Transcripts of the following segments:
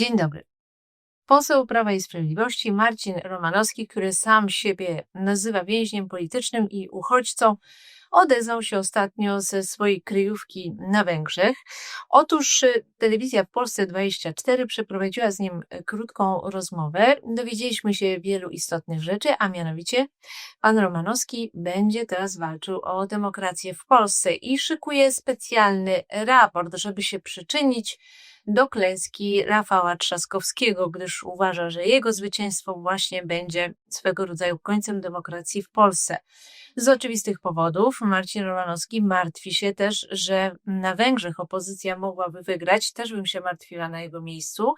Dzień dobry. Poseł Prawa i Sprawiedliwości Marcin Romanowski, który sam siebie nazywa więźniem politycznym i uchodźcą, odezwał się ostatnio ze swojej kryjówki na Węgrzech. Otóż y, telewizja w Polsce 24 przeprowadziła z nim y, krótką rozmowę. Dowiedzieliśmy się wielu istotnych rzeczy, a mianowicie pan Romanowski będzie teraz walczył o demokrację w Polsce i szykuje specjalny raport, żeby się przyczynić do klęski Rafała Trzaskowskiego, gdyż uważa, że jego zwycięstwo właśnie będzie swego rodzaju końcem demokracji w Polsce. Z oczywistych powodów Marcin Romanowski martwi się też, że na Węgrzech opozycja mogłaby wygrać, też bym się martwiła na jego miejscu.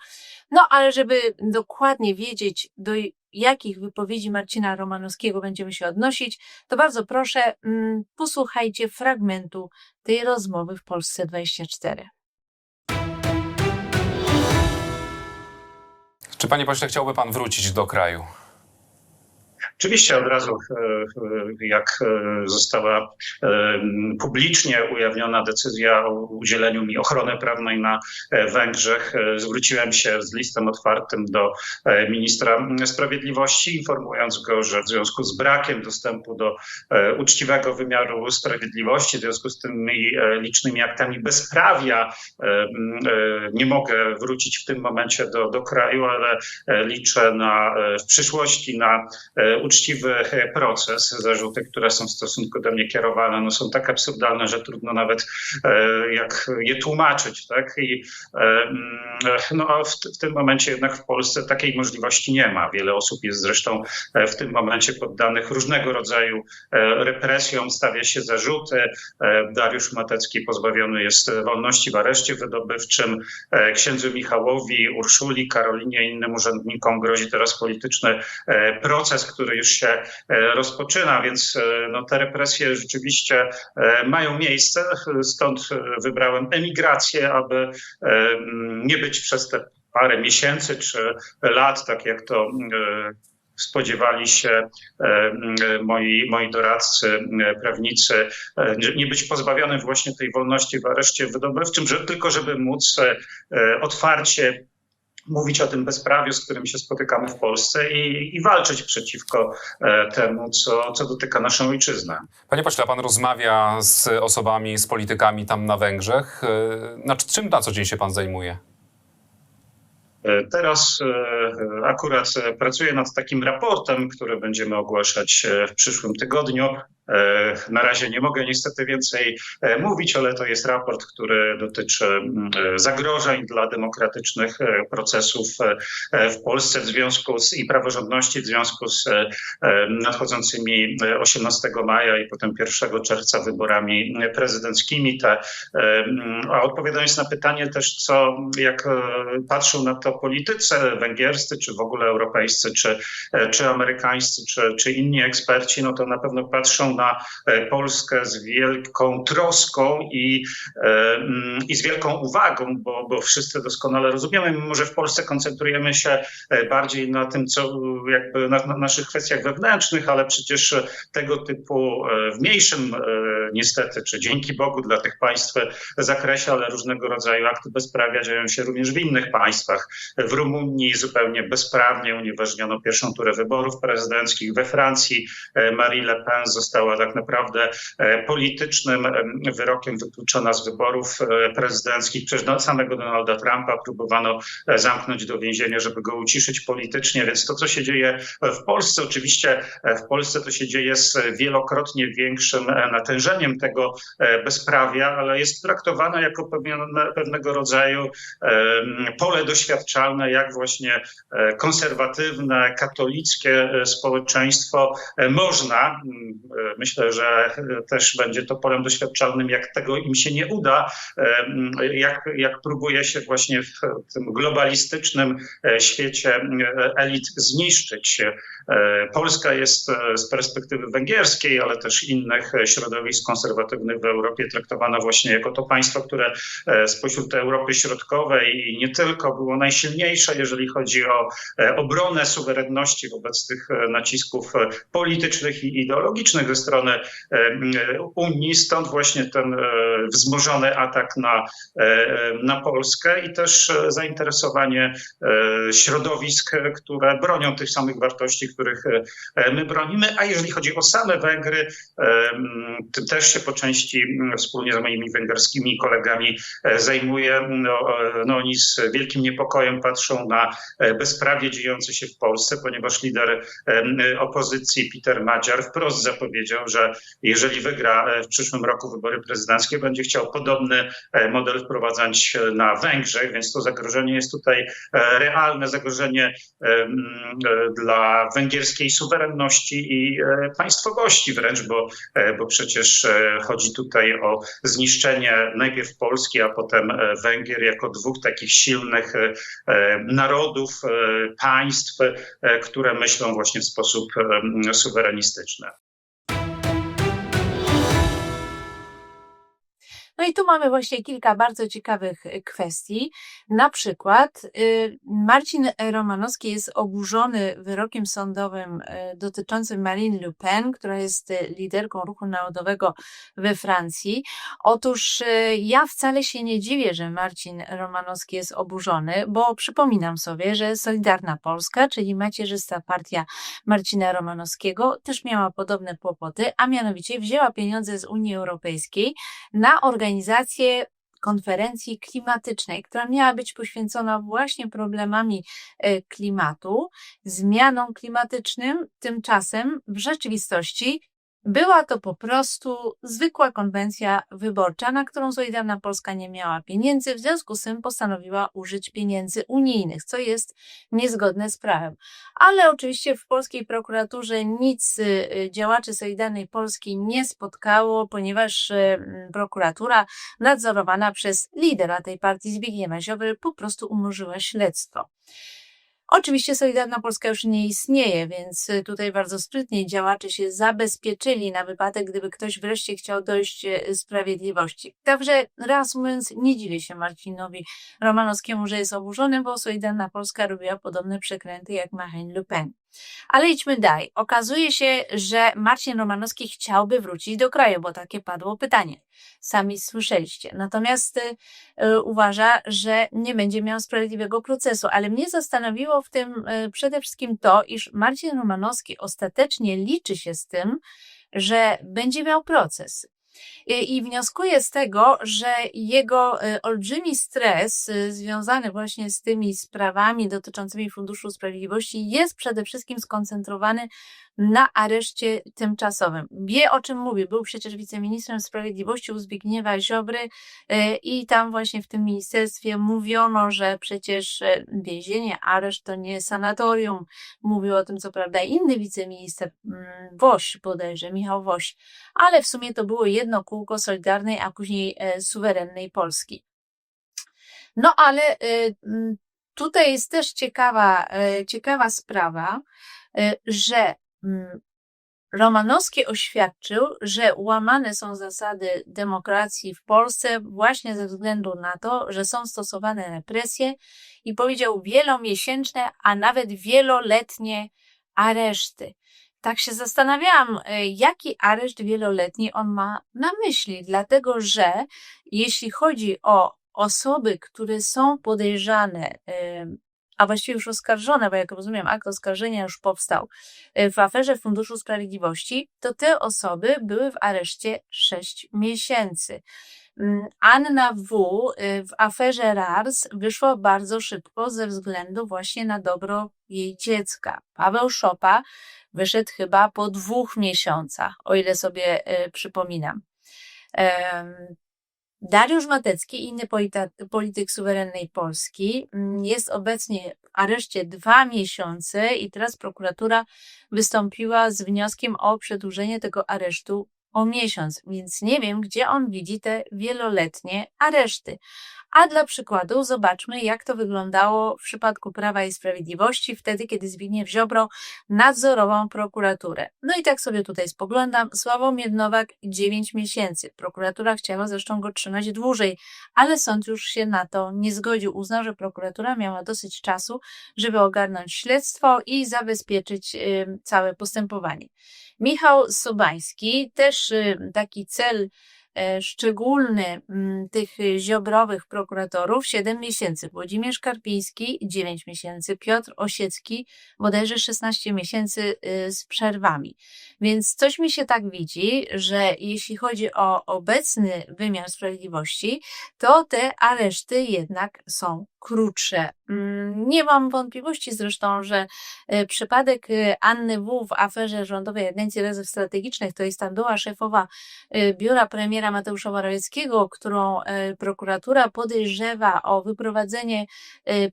No ale żeby dokładnie wiedzieć, do jakich wypowiedzi Marcina Romanowskiego będziemy się odnosić, to bardzo proszę, mm, posłuchajcie fragmentu tej rozmowy w Polsce 24. Czy panie pośle chciałby pan wrócić do kraju? Oczywiście od razu, e, e, jak e, została publicznie ujawniona decyzja o udzieleniu mi ochrony prawnej na Węgrzech, zwróciłem się z listem otwartym do ministra sprawiedliwości, informując go, że w związku z brakiem dostępu do uczciwego wymiaru sprawiedliwości, w związku z tymi licznymi aktami bezprawia, nie mogę wrócić w tym momencie do, do kraju, ale liczę na, w przyszłości na uczciwy proces. Zarzuty, które są w stosunku do mnie kierowane, no są tak absurdalne, że trudno nawet e, jak je tłumaczyć. Tak? I mm, no, w, w tym momencie jednak w Polsce takiej możliwości nie ma. Wiele osób jest zresztą e, w tym momencie poddanych różnego rodzaju e, represjom, stawia się zarzuty. Dariusz Matecki pozbawiony jest wolności w areszcie wydobywczym. Księdzu Michałowi, Urszuli, Karolinie i innym urzędnikom grozi teraz polityczny proces, który już się e, rozpoczyna, więc e, no, te represje rzeczywiście e, mają miejsce. Stąd wybrałem emigrację, aby nie być przez te parę miesięcy czy lat, tak jak to spodziewali się moi, moi doradcy, prawnicy, nie być pozbawionym właśnie tej wolności w areszcie wydobywczym, że, tylko żeby móc otwarcie mówić o tym bezprawiu, z którym się spotykamy w Polsce i, i walczyć przeciwko e, temu, co, co dotyka naszą ojczyznę. Panie pośle, pan rozmawia z osobami, z politykami tam na Węgrzech. E, na czym na co dzień się pan zajmuje? E, teraz akurat pracuję nad takim raportem, który będziemy ogłaszać w przyszłym tygodniu. E, na razie nie mogę niestety więcej e, mówić, ale to jest raport, który dotyczy mm, e, zagrożeń dla demokratycznych procesów w Polsce w związku z i praworządności w związku z nadchodzącymi 18 maja i potem 1 czerwca wyborami prezydenckimi. Te, mm, a odpowiadając na pytanie też, co jak patrzą na to politycy węgierscy, czy w ogóle europejscy, czy, czy amerykańscy, czy, czy inni eksperci, no to na pewno patrzą na na e, Polskę z wielką troską i, e, mm, i z wielką uwagą, bo, bo wszyscy doskonale rozumiemy, mimo że w Polsce koncentrujemy się e, bardziej na tym, co jakby na, na naszych kwestiach wewnętrznych, ale przecież tego typu w mniejszym niestety, czy dzięki Bogu dla tych państw zakresie, ale różnego rodzaju akty bezprawia dzieją się również w innych państwach. W Rumunii zupełnie bezprawnie unieważniono pierwszą turę wyborów prezydenckich. We Francji Marie Le Pen została tak naprawdę e, politycznym wyrokiem wykluczona z wyborów e, prezydenckich przez samego Donalda Trumpa. Próbowano e, zamknąć do więzienia, żeby go uciszyć politycznie, więc to, co się dzieje w Polsce, oczywiście w Polsce to się dzieje z wielokrotnie większym natężeniem tego bezprawia, ale jest traktowane jako pewnego rodzaju pole doświadczalne, jak właśnie konserwatywne, katolickie społeczeństwo można Myślę, że też będzie to polem doświadczalnym, jak tego im się nie uda, jak, jak próbuje się właśnie w tym globalistycznym e, świecie e, elit zniszczyć. E, Polska jest z perspektywy węgierskiej, ale też innych środowisk konserwatywnych w Europie traktowana właśnie jako to państwo, które spośród Europy Środkowej i nie tylko było najsilniejsze, jeżeli chodzi o obronę suwerenności wobec tych nacisków politycznych i ideologicznych ze strony Unii, stąd właśnie ten wzmożony atak na, na Polskę i też zainteresowanie środowisk, które bronią tych samych wartości, których my bronimy. A jeżeli chodzi o same Węgry, też się po części wspólnie z moimi węgierskimi kolegami zajmuję. No, no oni z wielkim niepokojem patrzą na bezprawie dziejące się w Polsce, ponieważ lider opozycji Peter Madziar wprost zapowiedział, że jeżeli wygra w przyszłym roku wybory prezydenckie, będzie chciał podobny model wprowadzać na Węgrzech, więc to zagrożenie jest tutaj realne, zagrożenie dla węgierskiej suwerenności i państwowości wręcz, bo, bo przecież chodzi tutaj o zniszczenie najpierw Polski, a potem Węgier jako dwóch takich silnych narodów, państw, które myślą właśnie w sposób suwerenistyczny. No i tu mamy właśnie kilka bardzo ciekawych y, kwestii. Na przykład y, Marcin Romanowski jest oburzony wyrokiem sądowym y, dotyczącym Marine Le Pen, która jest liderką ruchu narodowego we Francji. Otóż ja wcale się nie dziwię, że Marcin Romanowski jest oburzony, bo przypominam sobie, że Solidarna Polska, czyli macierzysta partia Marcina Romanowskiego, też miała podobne kłopoty, a mianowicie wzięła pieniądze z Unii Europejskiej na organizację organizację konferencji klimatycznej, która miała być poświęcona właśnie problemami e, klimatu, zmianom klimatycznym. Tymczasem w rzeczywistości była to po prostu zwykła konwencja wyborcza, na którą Solidarna Polska nie miała pieniędzy, w związku z tym postanowiła użyć pieniędzy unijnych, co jest niezgodne z prawem. Ale oczywiście w polskiej prokuraturze nic y, działaczy Solidarnej Polski nie spotkało, ponieważ y, prokuratura nadzorowana przez lidera tej partii Zbigniewa Ziobry po prostu umorzyła śledztwo. Oczywiście Solidarna Polska już nie istnieje, więc y, tutaj bardzo sprytnie działacze się zabezpieczyli na wypadek, gdyby ktoś wreszcie chciał dojść y, sprawiedliwości. Także reasumując, nie dziwię się Marcinowi Romanowskiemu, że jest oburzony, bo Solidarna Polska robiła podobne przekręty jak Marine Le Pen. Ale idźmy dalej. Okazuje się, że Marcin Romanowski chciałby wrócić do kraju, bo takie padło pytanie. Sami słyszeliście. Natomiast y, uważa, że nie będzie miał sprawiedliwego procesu. Ale mnie zastanowiło w tym y, przede wszystkim to, iż Marcin Romanowski ostatecznie liczy się z tym, że będzie miał proces. I wnioskuję z tego, że jego y, olbrzymi stres y, związany właśnie z tymi sprawami dotyczącymi Funduszu Sprawiedliwości jest przede wszystkim skoncentrowany na areszcie tymczasowym. Wie o czym mówi, był przecież wiceministrem sprawiedliwości u Zbigniewa Ziobry y, i tam właśnie w tym ministerstwie mówiono, że przecież więzienie, areszt to nie sanatorium. Mówił o tym co prawda inny wiceminister mm, Woś bodajże, Michał Woś, ale w sumie to było jedno kółko Solidarnej, a później e, suwerennej Polski. No ale e, tutaj jest też ciekawa, e, ciekawa sprawa, że Romanowski oświadczył, że łamane są zasady demokracji w Polsce właśnie ze względu na to, że są stosowane represje i powiedział wielomiesięczne, a nawet wieloletnie areszty. Tak się zastanawiałam, e, jaki areszt wieloletni on ma na myśli, dlatego że jeśli chodzi o osoby, które są podejrzane, a właściwie już oskarżone, bo jak rozumiem, akt oskarżenia już powstał e, w aferze Funduszu Sprawiedliwości, to te osoby były w areszcie 6 miesięcy. Mm, Anna W. w aferze RARS wyszła bardzo szybko ze względu właśnie na dobro jej dziecka. Paweł Szopa wyszedł chyba po dwóch miesiącach, o ile sobie y, przypominam. Dariusz Matecki, inny polityk suwerennej Polski, mm, jest obecnie w areszcie dwa miesiące i teraz prokuratura wystąpiła z wnioskiem o przedłużenie tego aresztu o miesiąc, więc nie wiem, gdzie on widzi te wieloletnie areszty. A dla przykładu zobaczmy, jak to wyglądało w przypadku Prawa i Sprawiedliwości, wtedy, kiedy Zbigniew Ziobro nadzorował prokuraturę. No i tak sobie tutaj spoglądam. Sławomir Nowak 9 miesięcy. Prokuratura chciała zresztą go trzymać dłużej, ale sąd już się na to nie zgodził. Uznał, że prokuratura miała dosyć czasu, żeby ogarnąć śledztwo i zabezpieczyć całe postępowanie. Michał Sobański, też y, taki cel szczególny mm, tych ziobrowych prokuratorów, 7 miesięcy. Włodzimierz Karpiński, 9 miesięcy. Piotr Osiecki, bodajże 16 miesięcy y, z przerwami. Więc coś mi się tak widzi, że jeśli chodzi o obecny wymiar sprawiedliwości, to te areszty jednak są krótsze. Mm, Nie mam wątpliwości zresztą, że e, przypadek e, Anny W. w aferze Rządowej Agencji Rezerw Strategicznych, to jest ta była szefowa e, biura premiera Mateusza Morawieckiego, którą prokuratura podejrzewa o wyprowadzenie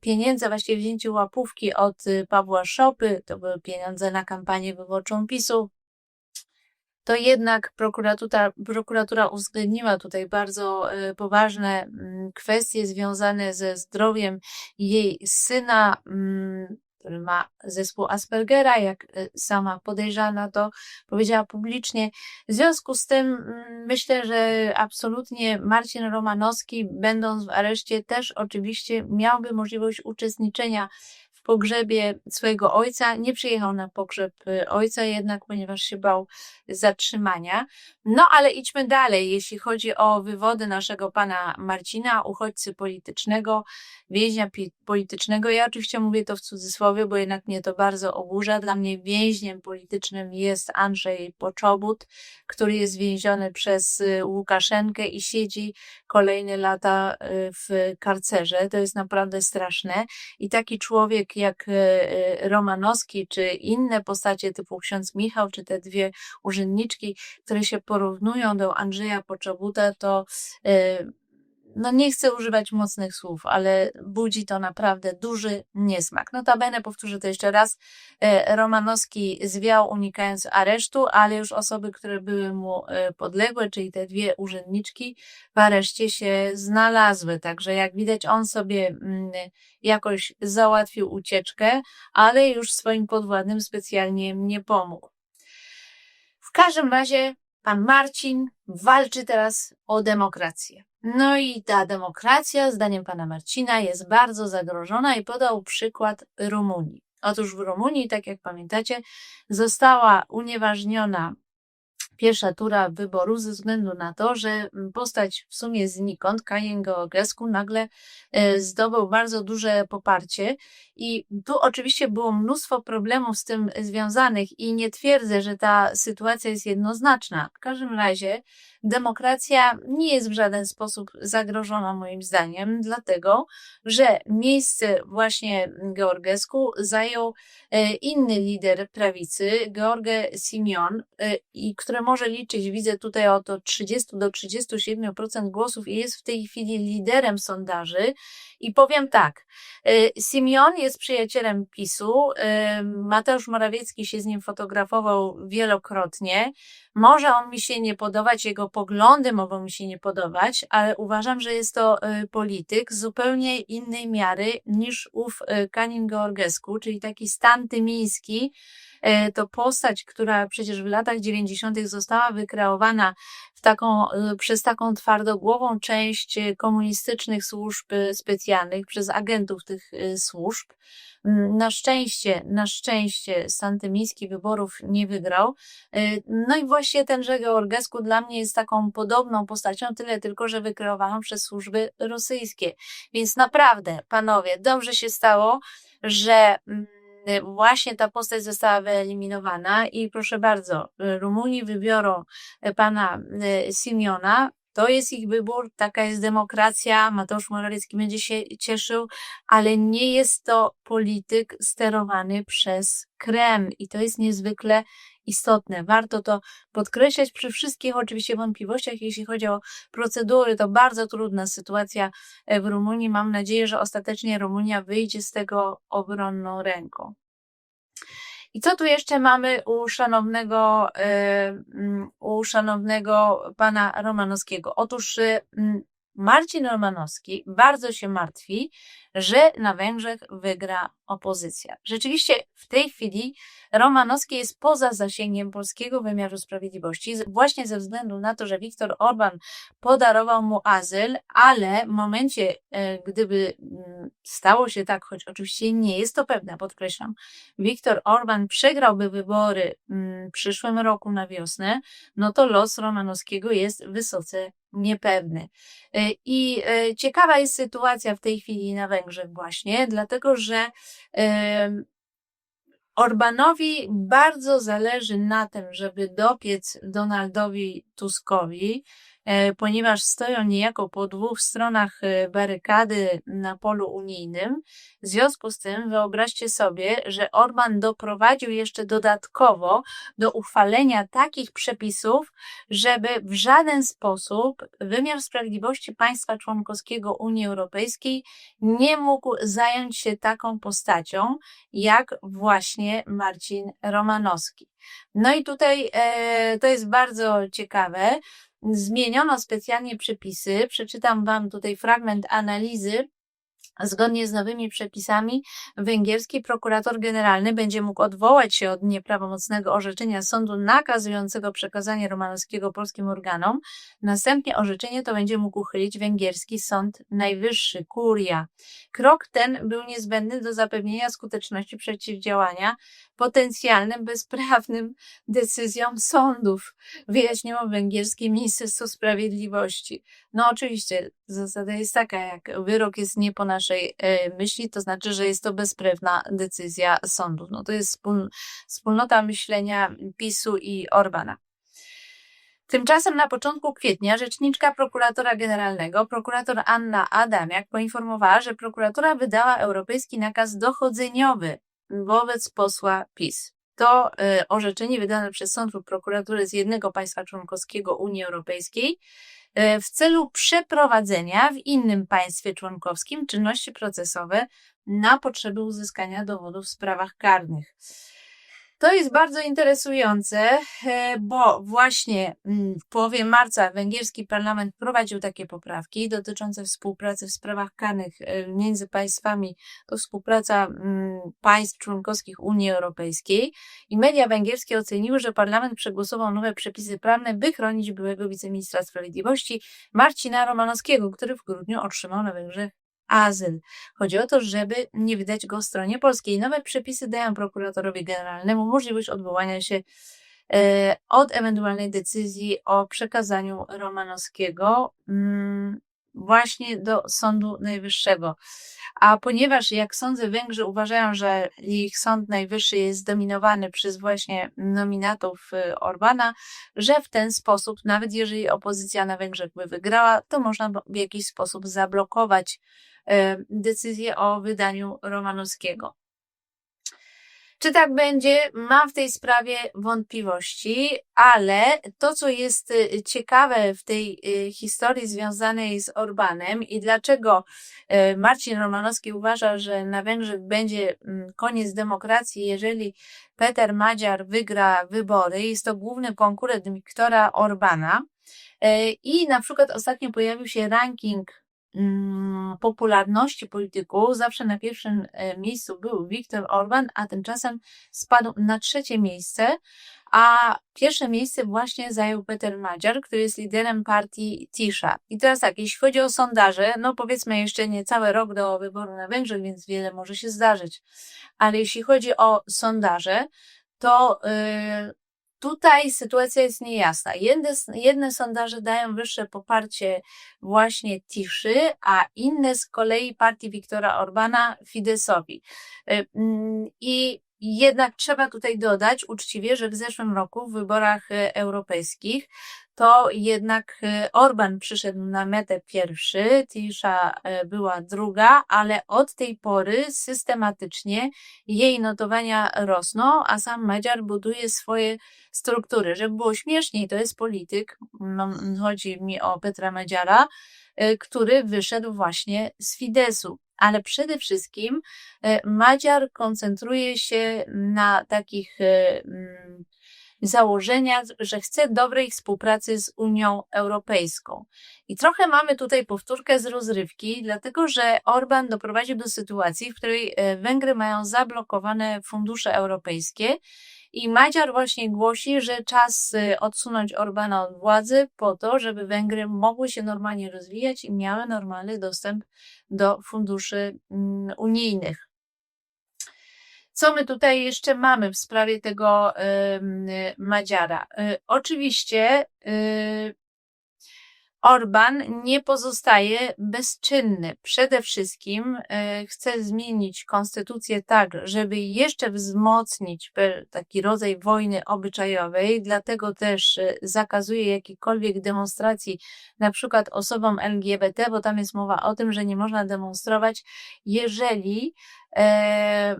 pieniędzy, a właściwie wzięcie łapówki od Pawła Szopy, to były pieniądze na kampanię wyborczą PiSu, to jednak prokuratura, prokuratura uwzględniła tutaj bardzo e, poważne mm, kwestie związane ze zdrowiem jej syna, mm, który ma zespół Aspergera, jak e, sama podejrzana to powiedziała publicznie. W związku z tym mm, myślę, że absolutnie Marcin Romanowski, będąc w areszcie, też oczywiście miałby możliwość uczestniczenia pogrzebie swojego ojca. Nie przyjechał na pogrzeb y, ojca jednak, ponieważ się bał zatrzymania. No ale idźmy dalej. Jeśli chodzi o wywody naszego pana Marcina, uchodźcy politycznego, więźnia politycznego, ja oczywiście mówię to w cudzysłowie, bo jednak mnie to bardzo oburza. Dla mnie więźniem politycznym jest Andrzej Poczobut, który jest więziony przez y, Łukaszenkę i siedzi kolejne lata y, w karcerze. To jest naprawdę straszne. I taki człowiek jak y, y, Romanowski, czy inne postacie typu ksiądz Michał, czy te dwie urzędniczki, które się porównują do Andrzeja Poczobuta, to y, no nie chcę używać mocnych słów, ale budzi to naprawdę duży niesmak. Notabene, powtórzę to jeszcze raz, e, Romanowski zwiał unikając aresztu, ale już osoby, które były mu e, podległe, czyli te dwie urzędniczki w areszcie się znalazły. Także jak widać, on sobie mm, jakoś załatwił ucieczkę, ale już swoim podwładnym specjalnie nie pomógł. W każdym razie pan Marcin walczy teraz o demokrację. No i ta demokracja, zdaniem pana Marcina, jest bardzo zagrożona i podał przykład Rumunii. Otóż w Rumunii, tak jak pamiętacie, została unieważniona pierwsza tura wyboru ze względu na to, że postać w sumie znikąd, Kajen Georgescu, nagle e, zdobył bardzo duże poparcie i tu oczywiście było mnóstwo problemów z tym związanych i nie twierdzę, że ta sytuacja jest jednoznaczna. W każdym razie demokracja nie jest w żaden sposób zagrożona moim zdaniem, dlatego, że miejsce właśnie Georgescu zajął e, inny lider prawicy, George Simeon, e, i który może liczyć, widzę tutaj oto 30 do 37% głosów i jest w tej chwili liderem sondaży. I powiem tak, e, Simeon jest przyjacielem PiSu, e, Mateusz Morawiecki się z nim fotografował wielokrotnie. Może on mi się nie podobać, jego poglądy mogą mi się nie podobać, ale uważam, że jest to e, polityk zupełnie innej miary niż ów Kanin Georgescu, czyli taki stan tymiński, to postać, która przecież w latach 90. została wykreowana w taką, e, przez taką twardogłową część e, komunistycznych służb specjalnych, przez agentów tych służb. Mm, Na szczęście, na szczęście stan tymiński wyborów nie wygrał. No i właśnie ten Georgescu dla mnie jest taką podobną postacią, tyle tylko, że wykreowaną przez służby rosyjskie. Więc naprawdę, panowie, dobrze się stało, że mm, właśnie ta postać została wyeliminowana i proszę bardzo, y, Rumuni wybiorą y, pana Simeona, to jest ich wybór, taka jest demokracja, Mateusz Morawiecki będzie się cieszył, ale nie jest to polityk sterowany przez Kreml i to jest niezwykle istotne. Warto to podkreślać przy wszystkich oczywiście wątpliwościach, jeśli chodzi o procedury. To bardzo trudna sytuacja w Rumunii. Mam nadzieję, że ostatecznie Rumunia wyjdzie z tego obronną ręką. I co tu jeszcze mamy u szanownego, u szanownego pana Romanowskiego? Otóż Marcin Romanowski bardzo się martwi, że na Węgrzech wygra opozycja. Rzeczywiście w tej chwili Romanowski jest poza zasięgiem polskiego wymiaru sprawiedliwości, właśnie ze względu na to, że Viktor Orban podarował mu azyl, ale w momencie, e, gdyby mm, stało się tak, choć oczywiście nie jest to pewne, podkreślam, Viktor Orban przegrałby wybory mm, w przyszłym roku na wiosnę, no to los Romanowskiego jest wysoce niepewny. E, I e, ciekawa jest sytuacja w tej chwili na Węgrzech właśnie, dlatego że Orbanowi bardzo zależy na tym, żeby dopiec Donaldowi Tuskowi, ponieważ stoją niejako po dwóch stronach e, barykady na polu unijnym. W związku z tym wyobraźcie sobie, że Orban doprowadził jeszcze dodatkowo do uchwalenia takich przepisów, żeby w żaden sposób wymiar sprawiedliwości państwa członkowskiego Unii Europejskiej nie mógł zająć się taką postacią, jak właśnie Marcin Romanowski. No i tutaj e, to jest bardzo ciekawe. Zmieniono specjalnie przepisy. Przeczytam Wam tutaj fragment analizy. Zgodnie z nowymi przepisami, węgierski prokurator generalny będzie mógł odwołać się od nieprawomocnego orzeczenia sądu nakazującego przekazanie Romanowskiego polskim organom. Następnie orzeczenie to będzie mógł uchylić węgierski Sąd Najwyższy, Kuria. Krok ten był niezbędny do zapewnienia skuteczności przeciwdziałania potencjalnym bezprawnym decyzjom sądów, wyjaśniło węgierskie Ministerstwo Sprawiedliwości. No oczywiście, zasada jest taka, jak wyrok jest nie po naszej e, myśli, to znaczy, że jest to bezprawna decyzja sądów. No to jest wspól, wspólnota myślenia PiSu i Orbana. Tymczasem na początku kwietnia rzeczniczka prokuratora generalnego, prokurator Anna Adamiak, poinformowała, że prokuratura wydała europejski nakaz dochodzeniowy wobec posła PiS. To y, orzeczenie wydane przez sąd lub prokuraturę z jednego państwa członkowskiego Unii Europejskiej y, w celu przeprowadzenia w innym państwie członkowskim czynności procesowe na potrzeby uzyskania dowodów w sprawach karnych. To jest bardzo interesujące, e, bo właśnie mm, w połowie marca węgierski parlament wprowadził takie poprawki dotyczące współpracy w sprawach karnych e, między państwami. To współpraca mm, państw członkowskich Unii Europejskiej i media węgierskie oceniły, że parlament przegłosował nowe przepisy prawne, by chronić byłego wiceministra sprawiedliwości Marcina Romanowskiego, który w grudniu otrzymał na Węgrzech azyl. Chodzi o to, żeby nie wydać go stronie polskiej. Nowe przepisy dają prokuratorowi generalnemu możliwość odwołania się e, od ewentualnej decyzji o przekazaniu Romanowskiego mm, właśnie do Sądu Najwyższego. A ponieważ, jak sądzę, Węgrzy uważają, że ich Sąd Najwyższy jest zdominowany przez właśnie nominatów y, Orbana, że w ten sposób, nawet jeżeli opozycja na Węgrzech by wygrała, to można w jakiś sposób zablokować e, decyzję o wydaniu Romanowskiego. Czy tak będzie? Mam w tej sprawie wątpliwości, ale to, co jest y, ciekawe w tej y, historii związanej z Orbanem i dlaczego y, Marcin Romanowski uważa, że na Węgrzech będzie mm, koniec demokracji, jeżeli Peter Madziar wygra wybory, jest to główny konkurent Viktora Orbana. I na przykład ostatnio pojawił się ranking popularności polityków. Zawsze na pierwszym e, miejscu był Viktor Orban, a tymczasem spadł na trzecie miejsce. A pierwsze miejsce właśnie zajął Peter Madziar, który jest liderem partii Tisza. I teraz tak, jeśli chodzi o sondaże, no powiedzmy jeszcze nie cały rok do wyboru na Węgrzech, więc wiele może się zdarzyć. Ale jeśli chodzi o sondaże, to yy, tutaj sytuacja jest niejasna. Jedne, jedne sondaże dają wyższe poparcie właśnie Tiszy, a inne z kolei partii Viktora Orbana Fidesowi. Y, mm, I jednak trzeba tutaj dodać uczciwie, że w zeszłym roku w wyborach y, europejskich to jednak y, Orban przyszedł na metę pierwszy, Tisza y, była druga, ale od tej pory systematycznie jej notowania rosną, a sam Madziar buduje swoje struktury. Żeby było śmieszniej, to jest polityk, no, chodzi mi o Petra Madziara, który wyszedł właśnie z Fidesu. Ale przede wszystkim Madziar koncentruje się na takich mm, założenia, że chce dobrej współpracy z Unią Europejską. I trochę mamy tutaj powtórkę z rozrywki, dlatego że Orban doprowadził do sytuacji, w której e, Węgry mają zablokowane fundusze europejskie i Madziar właśnie głosi, że czas y, odsunąć Orbana od władzy po to, żeby Węgry mogły się normalnie rozwijać i miały normalny dostęp do funduszy mm, unijnych. Co my tutaj jeszcze mamy w sprawie tego Madziara? Y, oczywiście y, Orban nie pozostaje bezczynny. Przede wszystkim e, chce zmienić konstytucję tak, żeby jeszcze wzmocnić taki rodzaj wojny obyczajowej, dlatego też e, zakazuje jakichkolwiek demonstracji, na przykład osobom LGBT, bo tam jest mowa o tym, że nie można demonstrować, jeżeli e,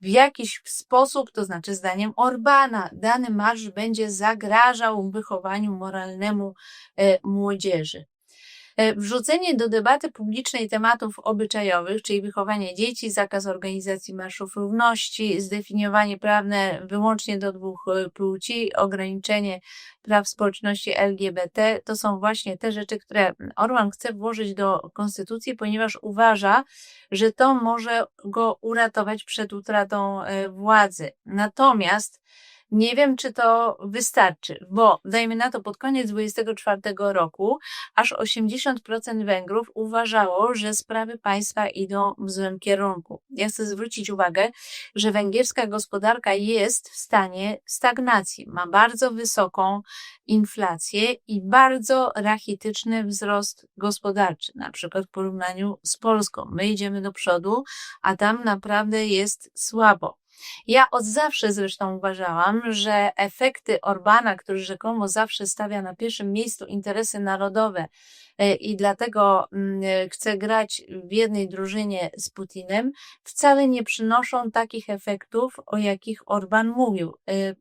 w jakiś sposób, to znaczy zdaniem Orbana, dany marsz będzie zagrażał wychowaniu moralnemu e, młodzieży. E, wrzucenie do debaty publicznej tematów obyczajowych, czyli wychowanie dzieci, zakaz organizacji marszów równości, zdefiniowanie prawne wyłącznie do dwóch e, płci, ograniczenie praw społeczności LGBT, to są właśnie te rzeczy, które Orban chce włożyć do konstytucji, ponieważ uważa, że to może go uratować przed utratą e, władzy. Natomiast nie wiem, czy to wystarczy, bo dajmy na to pod koniec 2024 roku aż 80% Węgrów uważało, że sprawy państwa idą w złym kierunku. Ja chcę zwrócić uwagę, że węgierska gospodarka jest w stanie stagnacji. Ma bardzo wysoką inflację i bardzo rachityczny wzrost gospodarczy, na przykład w porównaniu z Polską. My idziemy do przodu, a tam naprawdę jest słabo. Ja od zawsze zresztą uważałam, że efekty Orbana, który rzekomo zawsze stawia na pierwszym miejscu interesy narodowe e, i dlatego mm, e, chce grać w jednej drużynie z Putinem, wcale nie przynoszą takich efektów, o jakich Orban mówił. E,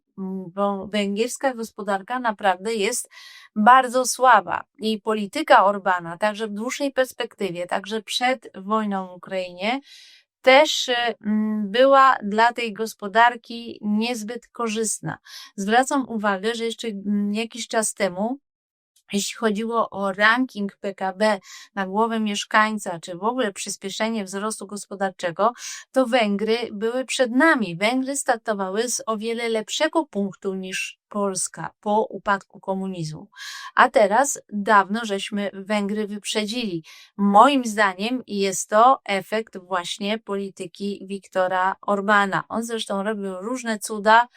bo węgierska gospodarka naprawdę jest bardzo słaba. I polityka Orbana, także w dłuższej perspektywie, także przed wojną w Ukrainie, też mm, była dla tej gospodarki niezbyt korzystna. Zwracam uwagę, że jeszcze jakiś czas temu jeśli chodziło o ranking PKB na głowę mieszkańca, czy w ogóle przyspieszenie wzrostu gospodarczego, to Węgry były przed nami. Węgry startowały z o wiele lepszego punktu niż Polska po upadku komunizmu. A teraz dawno żeśmy Węgry wyprzedzili. Moim zdaniem jest to efekt właśnie polityki Wiktora Orbana. On zresztą robił różne cuda,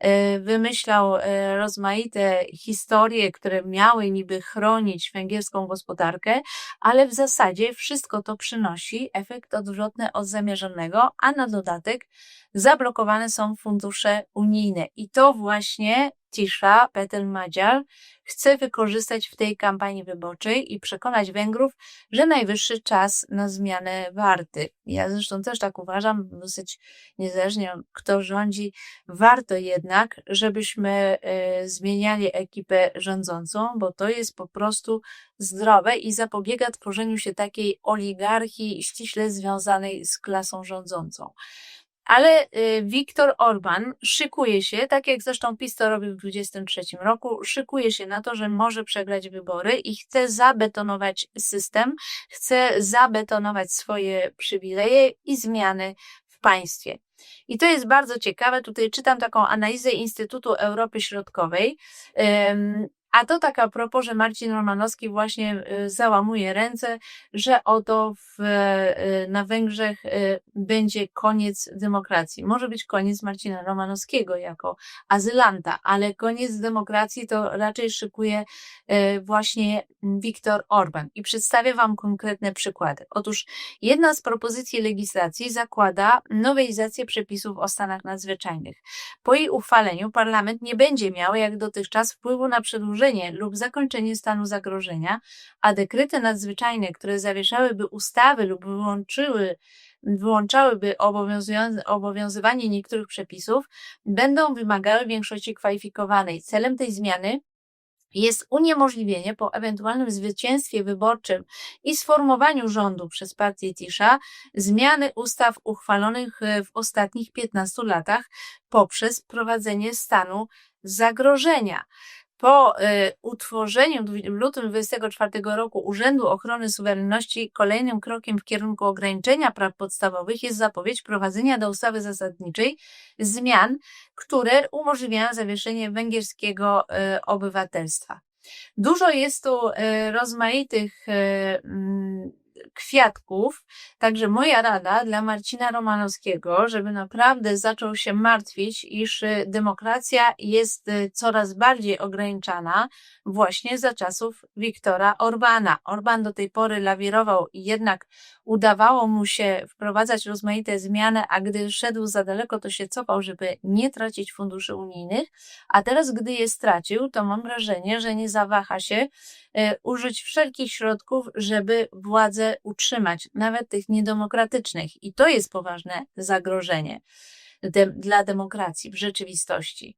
E, wymyślał e, rozmaite historie, które miały niby chronić węgierską gospodarkę, ale w zasadzie wszystko to przynosi efekt odwrotny od zamierzonego, a na dodatek zablokowane są fundusze unijne. I to właśnie Tisza, Petel Madziar, chce wykorzystać w tej kampanii wyborczej i przekonać Węgrów, że najwyższy czas na zmianę warty. Ja zresztą też tak uważam, dosyć niezależnie kto rządzi, warto jednak, żebyśmy y, zmieniali ekipę rządzącą, bo to jest po prostu zdrowe i zapobiega tworzeniu się takiej oligarchii ściśle związanej z klasą rządzącą. Ale y, Viktor Orban szykuje się, tak jak zresztą PiS to robił w 2023 roku, szykuje się na to, że może przegrać wybory i chce zabetonować system, chce zabetonować swoje przywileje i zmiany w państwie. I to jest bardzo ciekawe. Tutaj czytam taką analizę Instytutu Europy Środkowej. A to tak a propos, że Marcin Romanowski właśnie y, załamuje ręce, że oto w, y, na Węgrzech y, będzie koniec demokracji. Może być koniec Marcina Romanowskiego jako azylanta, ale koniec demokracji to raczej szykuje właśnie Viktor Orban. I przedstawię Wam konkretne przykłady. Otóż jedna z propozycji legislacji zakłada nowelizację przepisów o stanach nadzwyczajnych. Po jej uchwaleniu parlament nie będzie miał jak dotychczas wpływu na przedłużenie przedłużenie lub zakończenie stanu zagrożenia, a dekrety nadzwyczajne, które zawieszałyby ustawy lub wyłączyły wyłączałyby obowiązywanie niektórych przepisów, będą wymagały większości kwalifikowanej. Celem tej zmiany jest uniemożliwienie po ewentualnym zwycięstwie wyborczym i sformowaniu rządu przez partię Tisza zmiany ustaw uchwalonych e, w ostatnich 15 latach poprzez wprowadzenie stanu zagrożenia. Po y, utworzeniu w lutym 24 roku Urzędu Ochrony Suwerenności kolejnym krokiem w kierunku ograniczenia praw podstawowych jest zapowiedź prowadzenia do ustawy zasadniczej zmian, które umożliwiają zawieszenie węgierskiego y, obywatelstwa. Dużo jest tu y, rozmaitych kwiatków. Także moja rada dla Marcina Romanowskiego, żeby naprawdę zaczął się martwić, iż y, demokracja jest y, coraz bardziej ograniczana właśnie za czasów Wiktora Orbana. Orban do tej pory lawirował i jednak udawało mu się wprowadzać rozmaite zmiany, a gdy szedł za daleko, to się cofał, żeby nie tracić funduszy unijnych, a teraz, gdy je stracił, to mam wrażenie, że nie zawaha się e, użyć wszelkich środków, żeby władzę utrzymać, nawet tych niedemokratycznych. I to jest poważne zagrożenie de dla demokracji w rzeczywistości.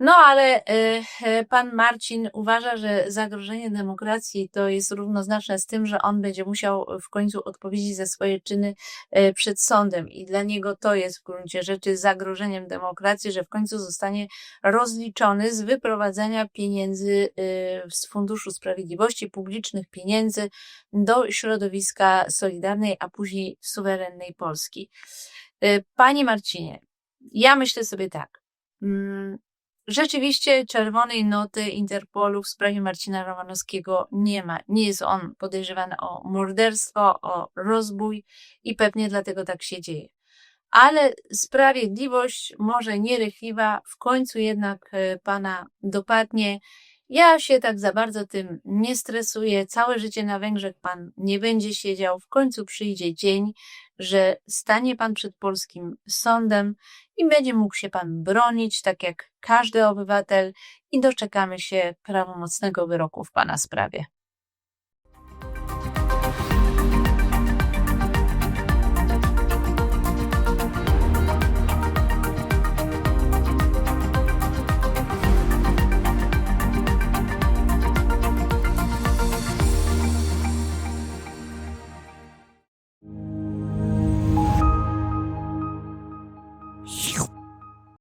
No ale y, y, pan Marcin uważa, że zagrożenie demokracji to jest równoznaczne z tym, że on będzie musiał w końcu odpowiedzieć za swoje czyny y, przed sądem i dla niego to jest w gruncie rzeczy zagrożeniem demokracji, że w końcu zostanie rozliczony z wyprowadzenia pieniędzy z Funduszu Sprawiedliwości, publicznych pieniędzy do środowiska Solidarnej, a później suwerennej Polski. Panie Marcinie, ja myślę sobie tak. Rzeczywiście czerwonej noty Interpolu w sprawie Marcina Romanowskiego nie ma. Nie jest on podejrzewany o morderstwo, o rozbój i pewnie dlatego tak się dzieje. Ale sprawiedliwość, może nierychliwa, w końcu jednak e, pana dopadnie. Ja się tak za bardzo tym nie stresuję. Całe życie na Węgrzech pan nie będzie siedział. W końcu przyjdzie dzień, że stanie pan przed polskim sądem i będzie mógł się pan bronić, tak jak każdy obywatel, i doczekamy się prawomocnego wyroku w pana sprawie.